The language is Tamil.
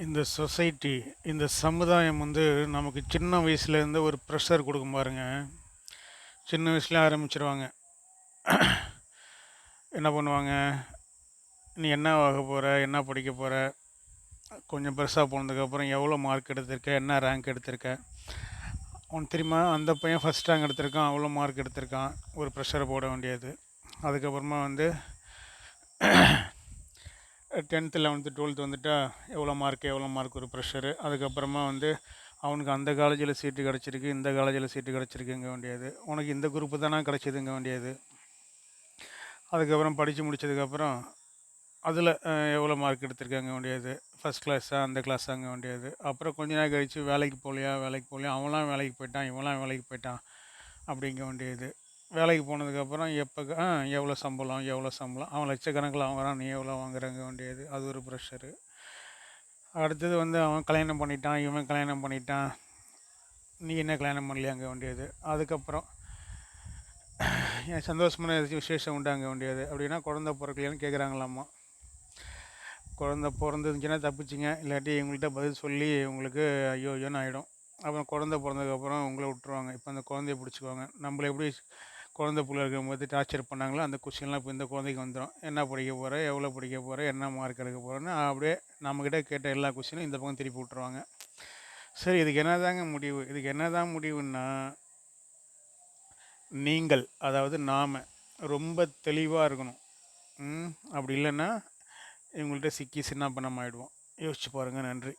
இந்த சொசைட்டி இந்த சமுதாயம் வந்து நமக்கு சின்ன வயசுலேருந்து ஒரு ப்ரெஷர் கொடுக்கும் பாருங்க. சின்ன வயசுல ஆரம்பிச்சிருவாங்க. என்ன பண்ணுவாங்க? நீ என்ன ஆக போகிற என்ன படிக்க போகிற கொஞ்சம் பெருசாக போனதுக்கப்புறம் எவ்வளோ மார்க் எடுத்திருக்க? என்ன ரேங்க் எடுத்திருக்க? உனக்கு தெரியுமா? அந்த பையன் ஃபஸ்ட் ரேங்க் எடுத்திருக்கான். அவ்வளோ மார்க் எடுத்திருக்கான். ஒரு ப்ரெஷரை போட வேண்டியது. அதுக்கப்புறமா வந்து டென்த்து லெவன்த்து டுவெல்த்து வந்துட்டால் எவ்வளோ மார்க் எவ்வளோ மார்க் ஒரு ப்ரெஷரு அதுக்கப்புறமா வந்து அவனுக்கு அந்த காலேஜில் சீட்டு கிடச்சிருக்கு இந்த காலேஜில் சீட்டு கிடச்சிருக்குங்க வேண்டியது. உனக்கு இந்த குரூப்பு தானே கிடச்சிதுங்க வேண்டியது. அதுக்கப்புறம் படித்து முடித்ததுக்கப்புறம் அதில் எவ்வளோ மார்க் எடுத்திருக்காங்க வேண்டியது. ஃபஸ்ட் கிளாஸாக அந்த கிளாஸாங்க வேண்டியது. அப்புறம் கொஞ்ச நாள் கழித்து வேலைக்கு போகலையா வேலைக்கு போகலையா அவன்லாம் வேலைக்கு போயிட்டான் இவன்லாம் வேலைக்கு போயிட்டான் அப்படிங்க வேண்டியது. வேலைக்கு போனதுக்கப்புறம் எப்போ ஆ எவ்வளோ சம்பளம் எவ்வளோ சம்பளம்? அவன் லட்சக்கணக்கில் வாங்குறான் நீ எவ்வளோ வாங்குறாங்க வேண்டியது? அது ஒரு ப்ரெஷரு அடுத்தது வந்து அவன் கல்யாணம் பண்ணிட்டான் இவன் கல்யாணம் பண்ணிட்டான். நீ என்ன கல்யாணம் பண்ணலையாங்க வேண்டியது? அதுக்கப்புறம் என் சந்தோஷமான ஏதாச்சும் விசேஷம் உண்டாங்க வேண்டியது? அப்படின்னா குழந்த பிறக்கலையான்னு கேட்குறாங்களாம்மா குழந்த பிறந்துருந்துச்சின்னா தப்பிச்சிங்க. இல்லாட்டி இவங்கள்ட்ட பதில் சொல்லி உங்களுக்கு ஐயோ ஐயோன்னு ஆகிடும் அப்புறம் குழந்த பிறந்ததுக்கப்புறம் உங்களை விட்டுருவாங்க. இப்போ அந்த குழந்தைய பிடிச்சிக்குவாங்க நம்மள எப்படி குழந்த பிள்ளை இருக்கும்போது டார்ச்சர் பண்ணாங்களோ அந்த கொஷின்லாம் இப்போ இந்த குழந்தைக்கு வந்துடும் என்ன படிக்க போகிற எவ்வளோ படிக்க போகிற என்ன மார்க் எடுக்க போகிறேன்னு அப்படியே நம்மக்கிட்ட கேட்ட எல்லா கொஷினும் இந்த பக்கம் திருப்பி விட்ருவாங்க சரி இதுக்கு என்ன தாங்க முடிவு? இதுக்கு என்ன தான் முடிவுன்னா நீங்கள் அதாவது நாம் ரொம்ப தெளிவாக இருக்கணும். அப்படி இல்லைன்னா இவங்கள்ட்ட சிக்கி சின்ன பண்ணமாயிடுவோம். யோசிச்சு பாருங்கள் நன்றி.